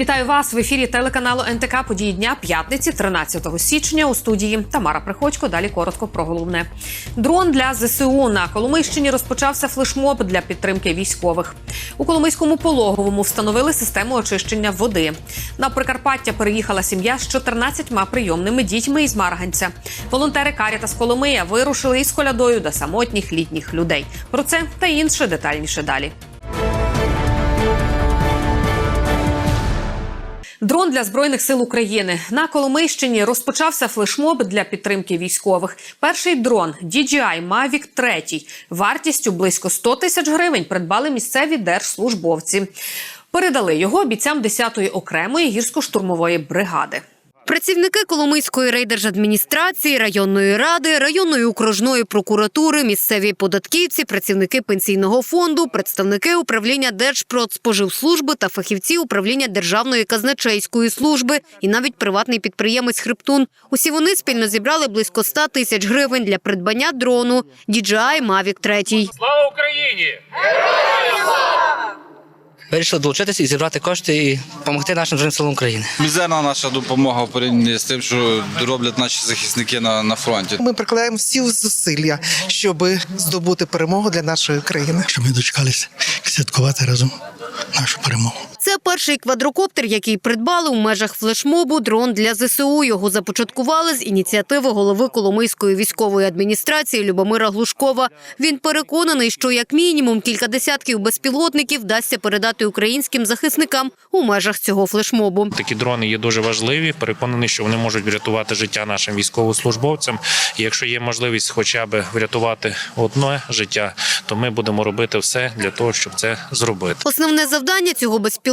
Вітаю вас в ефірі телеканалу НТК події дня п'ятниці, 13 січня. У студії Тамара Приходько. Далі коротко про головне. Дрон для ЗСУ на Коломийщині розпочався флешмоб для підтримки військових. У Коломийському пологовому встановили систему очищення води. На Прикарпаття переїхала сім'я з 14 прийомними дітьми із Марганця. Волонтери Карітас Коломия вирушили із колядою до самотніх літніх людей. Про це та інше детальніше далі. Дрон для збройних сил України на Коломийщині розпочався флешмоб для підтримки військових. Перший дрон DJI Mavic 3 вартістю близько 100 тисяч гривень придбали місцеві держслужбовці. Передали його бійцям 10-ї окремої гірсько-штурмової бригади. Працівники Коломийської райдержадміністрації, районної ради, районної окружної прокуратури, місцеві податківці, працівники пенсійного фонду, представники управління Держпродспоживслужби та фахівці управління Державної казначейської служби і навіть приватний підприємець Хребтун. Усі вони спільно зібрали близько 100 тисяч гривень для придбання дрону DJI Mavic 3. Слава Україні! Вирішили долучитися і зібрати кошти і допомогти нашим Збройним силам України. Мізерна наша допомога порівняно з тим, що роблять наші захисники на, на фронті. Ми прикладаємо всі зусилля, щоб здобути перемогу для нашої країни. щоб ми дочекалися святкувати разом нашу перемогу. Це перший квадрокоптер, який придбали у межах флешмобу дрон для ЗСУ. Його започаткували з ініціативи голови Коломийської військової адміністрації Любомира Глушкова. Він переконаний, що як мінімум кілька десятків безпілотників вдасться передати українським захисникам у межах цього флешмобу. Такі дрони є дуже важливі. Переконаний, що вони можуть врятувати життя нашим військовослужбовцям. І якщо є можливість, хоча б врятувати одне життя, то ми будемо робити все для того, щоб це зробити. Основне завдання цього безпілотника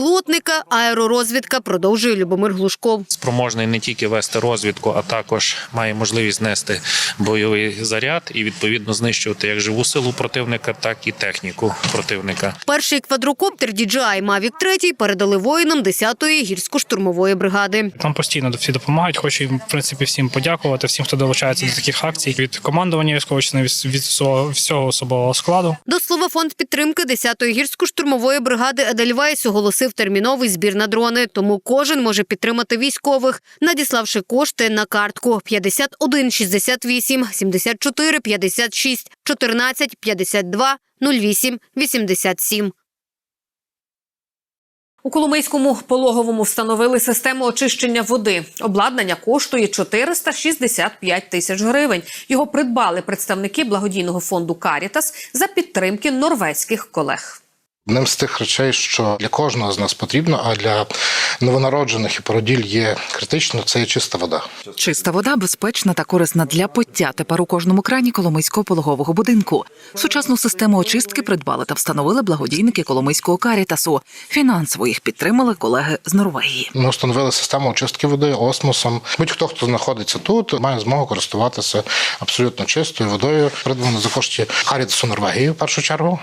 аеророзвідка, продовжує Любомир Глушков. Спроможний не тільки вести розвідку, а також має можливість нести бойовий заряд і відповідно знищувати як живу силу противника, так і техніку противника. Перший квадрокоптер DJI Mavic 3 передали воїнам 10-ї гірсько-штурмової бригади. Там постійно всі допомагають. Хочу їм, в принципі всім подякувати, всім, хто долучається до таких акцій від командування військової від від всього, всього особового складу. До слова, фонд підтримки 10-ї гірсько-штурмової бригади Едельвейс оголосив терміновий збір на дрони. Тому кожен може підтримати військових, надіславши кошти на картку 51 68 74 56 14 52 08 87. У Коломийському пологовому встановили систему очищення води. Обладнання коштує 465 тисяч гривень. Його придбали представники благодійного фонду Карітас за підтримки норвезьких колег. Одним з тих речей, що для кожного з нас потрібно, а для новонароджених і породіль є критично, це є чиста вода. Чиста вода безпечна та корисна для пиття. Тепер у кожному крані Коломийського пологового будинку. Сучасну систему очистки придбали та встановили благодійники Коломийського карітасу. Фінансово їх підтримали колеги з Норвегії. Ми встановили систему очистки води осмосом. Будь-хто, хто знаходиться тут, має змогу користуватися абсолютно чистою водою. Придбано за кошти Карітасу Норвегії в першу чергу,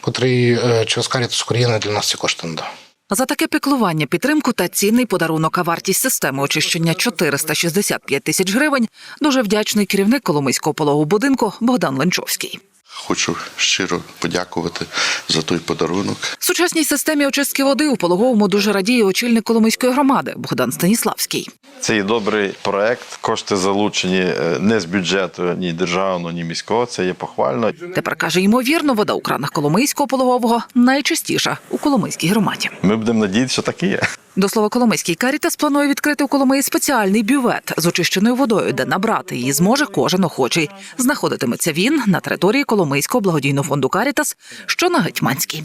котрий е, скаріт з України для нас ці кошти надав. За таке піклування, підтримку та цінний подарунок, а вартість системи очищення 465 тисяч гривень. Дуже вдячний керівник Коломийського пологового будинку Богдан Ленчовський. Хочу щиро подякувати за той подарунок. Сучасній системі очистки води у пологовому дуже радіє очільник Коломийської громади Богдан Станіславський. Це є добрий проект. Кошти залучені е, не з бюджету ні державного, ні міського. Це є похвально. Тепер каже, ймовірно, вода у кранах Коломийського пологового найчастіша у Коломийській громаді. Ми будемо надіятися, що так і є. До слова, Коломийський Карітас планує відкрити у Коломиї спеціальний бювет з очищеною водою, де набрати її зможе кожен охочий. Знаходитиметься він на території Коломийського благодійного фонду Карітас, що на Гетьманській.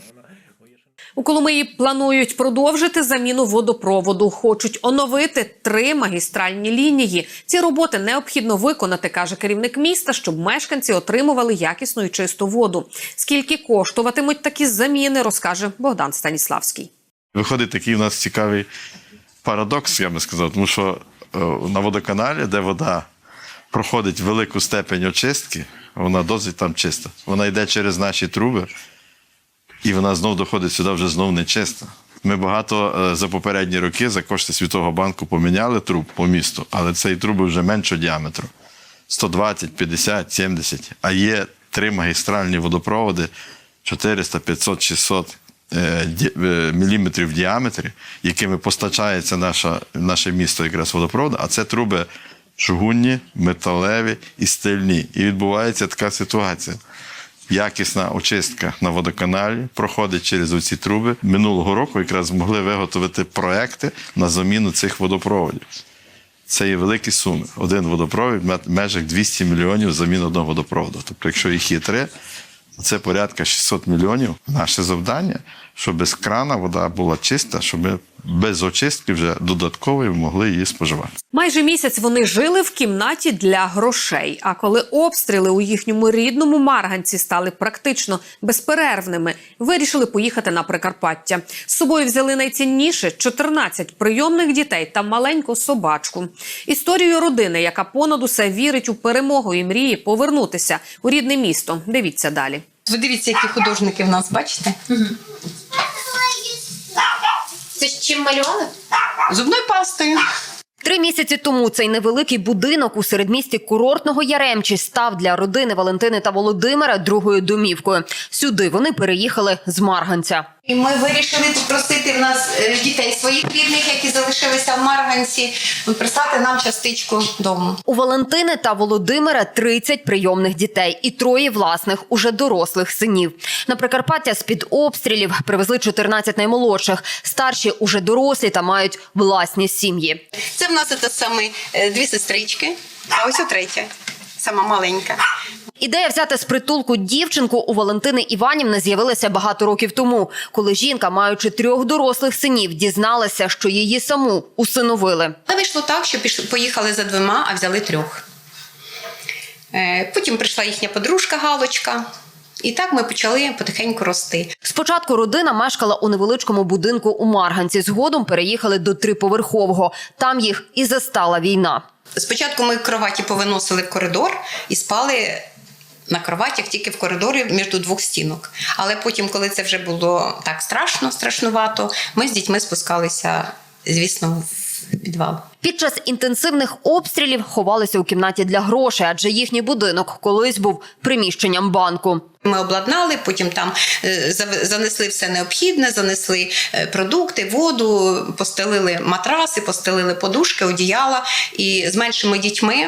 У Коломиї планують продовжити заміну водопроводу. Хочуть оновити три магістральні лінії. Ці роботи необхідно виконати, каже керівник міста, щоб мешканці отримували якісну і чисту воду. Скільки коштуватимуть такі заміни, розкаже Богдан Станіславський. Виходить такий у нас цікавий парадокс, я би сказав, тому що е, на водоканалі, де вода проходить велику степень очистки, вона досить там чиста. Вона йде через наші труби, і вона знов доходить сюди вже знов не чиста. Ми багато е, за попередні роки за кошти Світового банку поміняли труб по місту, але ці труби вже меншого діаметру 120, 50, 70. А є три магістральні водопроводи 400, 500, 600 е, ді- е, міліметрів в діаметрі, якими постачається наша, наше місто якраз водопроводу, а це труби чугунні, металеві і стильні. І відбувається така ситуація. Якісна очистка на водоканалі проходить через оці труби. Минулого року якраз змогли виготовити проекти на заміну цих водопроводів. Це є великі суми. Один водопровід в межах 200 мільйонів замін одного водопроводу. Тобто, якщо їх є три, це порядка 600 мільйонів. Наше завдання, щоб без крана вода була чиста, щоб ми без очистки вже додаткової могли її споживати. Майже місяць вони жили в кімнаті для грошей. А коли обстріли у їхньому рідному Марганці стали практично безперервними, вирішили поїхати на Прикарпаття. З собою взяли найцінніше 14 прийомних дітей та маленьку собачку. Історію родини, яка понад усе вірить у перемогу і мріє повернутися у рідне місто. Дивіться далі. Ви дивіться, які художники в нас, бачите? Це з чим малювали? Зубною пастою. Три місяці тому цей невеликий будинок у середмісті курортного Яремчі став для родини Валентини та Володимира другою домівкою. Сюди вони переїхали з Марганця. І ми вирішили попросити в нас е, дітей своїх рідних, які залишилися в Марганці, прислати нам частичку дому. У Валентини та Володимира 30 прийомних дітей і троє власних, уже дорослих синів. На Прикарпаття з-під обстрілів привезли 14 наймолодших. Старші уже дорослі та мають власні сім'ї. Це в нас це саме дві сестрички, а ось о третя, сама маленька. Ідея взяти з притулку дівчинку у Валентини Іванівни з'явилася багато років тому, коли жінка, маючи трьох дорослих синів, дізналася, що її саму усиновили. Але вийшло так, що пішли, поїхали за двома, а взяли трьох. Е, Потім прийшла їхня подружка Галочка. І так ми почали потихеньку рости. Спочатку родина мешкала у невеличкому будинку у Марганці. Згодом переїхали до триповерхового. Там їх і застала війна. Спочатку ми кроваті повиносили в коридор і спали на кроватях тільки в коридорі між двох стінок. Але потім, коли це вже було так страшно, страшнувато, ми з дітьми спускалися, звісно, в підвал. Під час інтенсивних обстрілів ховалися у кімнаті для грошей, адже їхній будинок колись був приміщенням банку. Ми обладнали, потім там е, занесли все необхідне, занесли е, продукти, воду, постелили матраси, постелили подушки, одіяла. І з меншими дітьми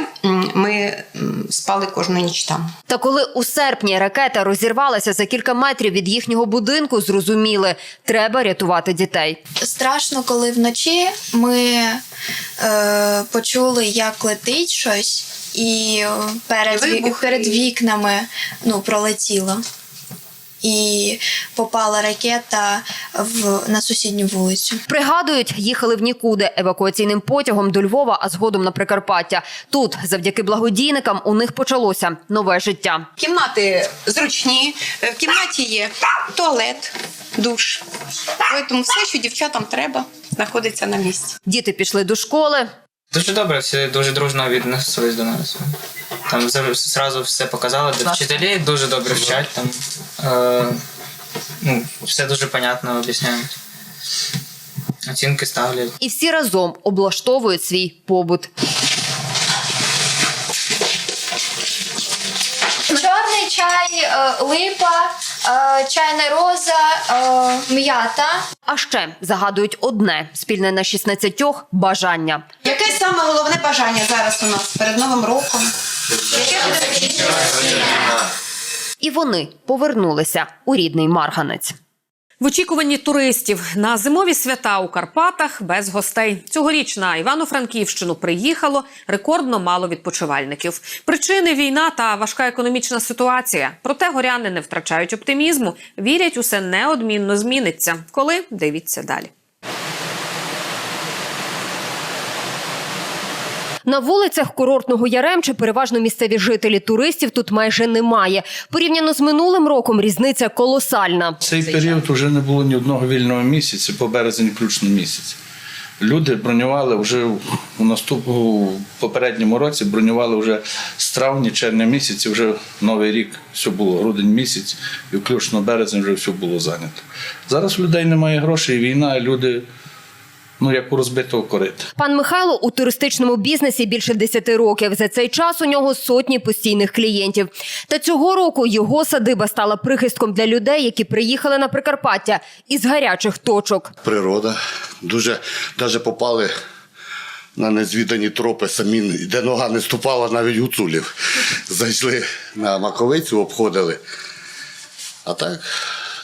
ми спали кожну ніч там. Та коли у серпні ракета розірвалася за кілька метрів від їхнього будинку, зрозуміли, треба рятувати дітей. Страшно, коли вночі ми е, почули, як летить щось, і е, перед, ві- перед вікнами ну, пролетіло. І попала ракета в, на сусідню вулицю. Пригадують, їхали в нікуди евакуаційним потягом до Львова, а згодом на Прикарпаття. Тут, завдяки благодійникам, у них почалося нове життя. Кімнати зручні, е, в кімнаті є туалет, душ. Тому все, що дівчатам треба, знаходиться на місці. Діти пішли до школи. Дуже добре, всі дуже дружно віднеслись до нас. Там зразу- все показали, де вчителі дуже добре вчать. Там, е, ну, все дуже понятно об'ясняють. Оцінки ставлять. І всі разом облаштовують свій побут. Чорний чай, е, липа, е, чайна роза, е, м'ята. А ще загадують одне спільне на 16 бажання. Яке саме головне бажання зараз у нас перед Новим роком? І вони повернулися у рідний Марганець. В очікуванні туристів на зимові свята у Карпатах без гостей. Цьогоріч на Івано-Франківщину приїхало рекордно мало відпочивальників. Причини війна та важка економічна ситуація. Проте горяни не втрачають оптимізму. Вірять, усе неодмінно зміниться. Коли дивіться далі. На вулицях курортного Яремча переважно місцеві жителі туристів тут майже немає. Порівняно з минулим роком різниця колосальна. Цей період вже не було ні одного вільного місяця, по березень включно місяць. Люди бронювали вже у наступному попередньому році, бронювали вже з травня, червня місяці, вже новий рік все було, грудень місяць, і включно березень вже все було зайнято. Зараз у людей немає грошей, війна, люди, ну як у розбитого корита. Пан Михайло у туристичному бізнесі більше 10 років. За цей час у нього сотні постійних клієнтів. Та цього року його садиба стала прихистком для людей, які приїхали на Прикарпаття із гарячих точок. природа. Дуже навіть попали на незвідані тропи самі, де нога не ступала, навіть гуцулів. Зайшли на маковицю, обходили. А так,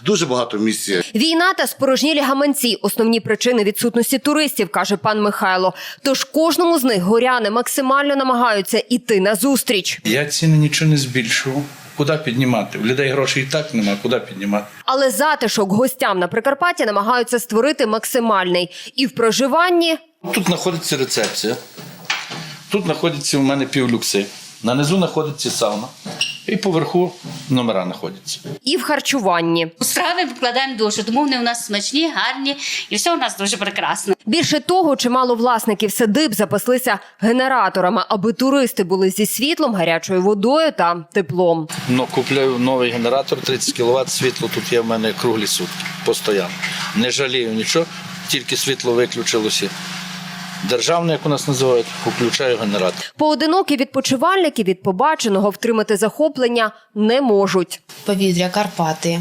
дуже багато місць. Війна та спорожнілі гаманці основні причини відсутності туристів, каже пан Михайло. Тож кожному з них горяни максимально намагаються іти на зустріч. Я ціни нічого не збільшував. Куди піднімати? У людей грошей і так нема, куди піднімати. Але затишок гостям на Прикарпатті намагаються створити максимальний і в проживанні. Тут знаходиться рецепція. Тут знаходиться у мене півлюкси. На низу знаходиться сауна. І поверху номера знаходяться. І в харчуванні У страви вкладаємо дуже, тому вони у нас смачні, гарні і все у нас дуже прекрасно. більше того, чимало власників садиб запаслися генераторами, аби туристи були зі світлом, гарячою водою та теплом. Ну, купляю новий генератор 30 кВт, світло тут є в мене круглі сутки, постійно. Не жалію нічого, тільки світло виключилося. Державне, як у нас називають, включає генератор. Поодинокі відпочивальники від побаченого втримати захоплення не можуть. повітря, Карпати,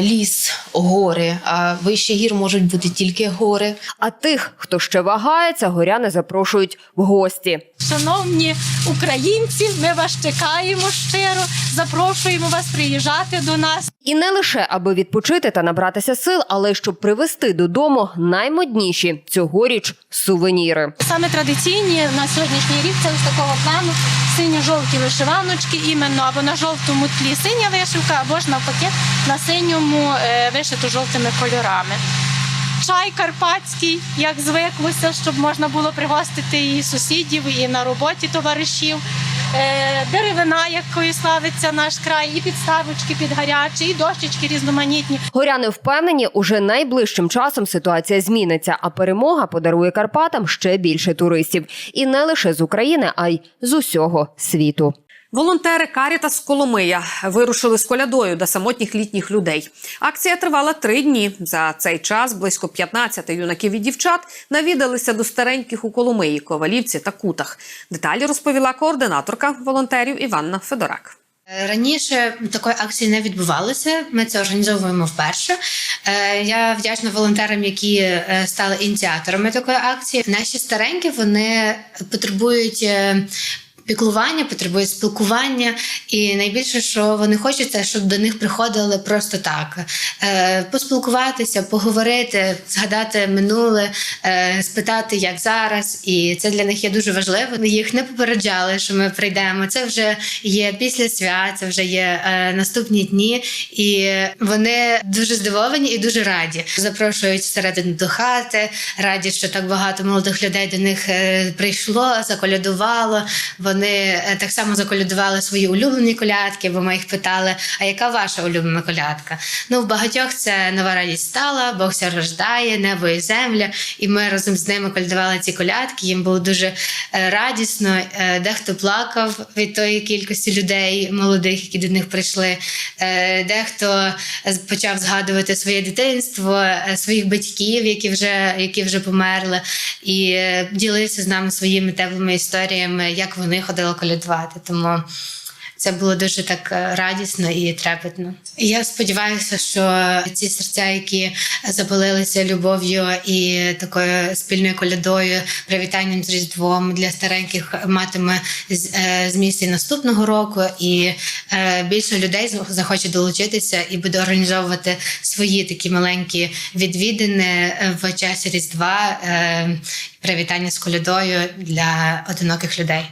ліс, гори. А вище гір можуть бути тільки гори. А тих, хто ще вагається, горяни запрошують в гості. Шановні українці, ми вас чекаємо щиро. Запрошуємо вас приїжджати до нас. І не лише аби відпочити та набратися сил, але й щоб привезти додому наймодніші цьогоріч сувеніри. Саме традиційні на сьогоднішній рік це ось такого плану синьо-жовті вишиваночки, іменно або на жовтому тлі синя вишивка, або ж навпаки на синьому е, вишито жовтими кольорами. Чай карпатський, як звиклося, щоб можна було пригостити і сусідів, і на роботі товаришів. Е, Деревина, якою славиться наш край, і підставочки під гарячі, і дощечки різноманітні. Горяни впевнені, уже найближчим часом ситуація зміниться, а перемога подарує Карпатам ще більше туристів, і не лише з України, а й з усього світу. Волонтери Карітас Коломия вирушили з колядою до самотніх літніх людей. Акція тривала три дні. За цей час близько 15 юнаків і дівчат навідалися до стареньких у Коломиї, Ковалівці та Кутах. Деталі розповіла координаторка волонтерів Іванна Федорак. Раніше такої акції не відбувалося. Ми це організовуємо вперше. Е, Я вдячна волонтерам, які е, стали ініціаторами такої акції. Наші старенькі вони потребують. Піклування потребують спілкування, і найбільше, що вони хочуть, це щоб до них приходили просто так: е, поспілкуватися, поговорити, згадати минуле, е, спитати, як зараз. І це для них є дуже важливо. Ми їх не попереджали, що ми прийдемо. Це вже є після свят, це вже є е, наступні дні, і вони дуже здивовані і дуже раді. Запрошують всередину до хати, раді, що так багато молодих людей до них прийшло, заколядувало. Вони е, так само заколядували свої улюблені колядки, бо ми їх питали: а яка ваша улюблена колядка? Ну, в багатьох це нова радість стала, Бог ся рождає, небо і земля. І ми разом з ними колядували ці колядки. Їм було дуже е, радісно. Е, Дехто плакав від тої кількості людей молодих, які до них прийшли. Дехто почав згадувати своє дитинство, своїх батьків, які вже, які вже померли, і ділився з нами своїми теплими історіями, як вони ходили колядувати. Тому Це було дуже так е, радісно і трепетно. І Я сподіваюся, що ці серця, які запалилися любов'ю і такою спільною колядою, привітанням з Різдвом для стареньких матиме е, зміст і наступного року, і е, більше людей захоче долучитися і буде організовувати свої такі маленькі відвідини в часі Різдва, привітання з колядою для одиноких людей.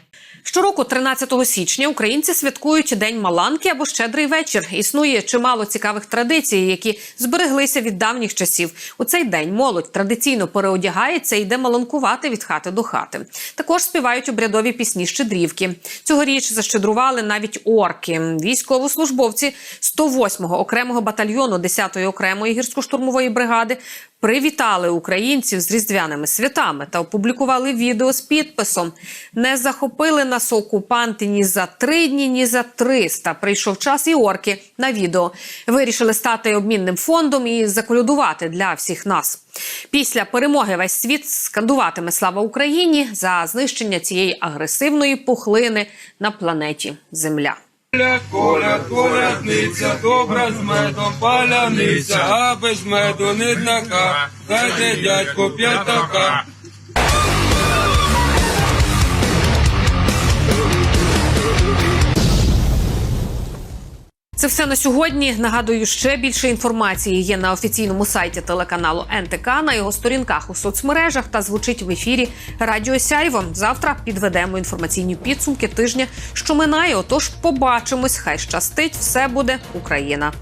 Щороку, 13 січня, українці святкують День Маланки або Щедрий вечір. Існує чимало цікавих традицій, які збереглися від давніх часів. У цей день молодь традиційно переодягається і йде маланкувати від хати до хати. Також співають обрядові пісні щедрівки. Цьогоріч защедрували навіть орки. Військовослужбовці 108-го окремого батальйону 10-ї окремої гірсько-штурмової бригади привітали українців з різдвяними святами та опублікували відео з підписом: не захопили нас окупанти ні за три дні, ні за триста. Прийшов час і орки на відео вирішили стати обмінним фондом і заколядувати для всіх нас. Після перемоги весь світ скандуватиме слава Україні за знищення цієї агресивної пухлини на планеті Земля. Коля, колядниця, добра з медом паляниця, а без меду не хай дайте дядько п'ятака. Це все на сьогодні. Нагадую, ще більше інформації є на офіційному сайті телеканалу НТК на його сторінках у соцмережах та звучить в ефірі Радіо Сяйво. Завтра підведемо інформаційні підсумки тижня, що минає. Отож, побачимось. Хай щастить, все буде Україна.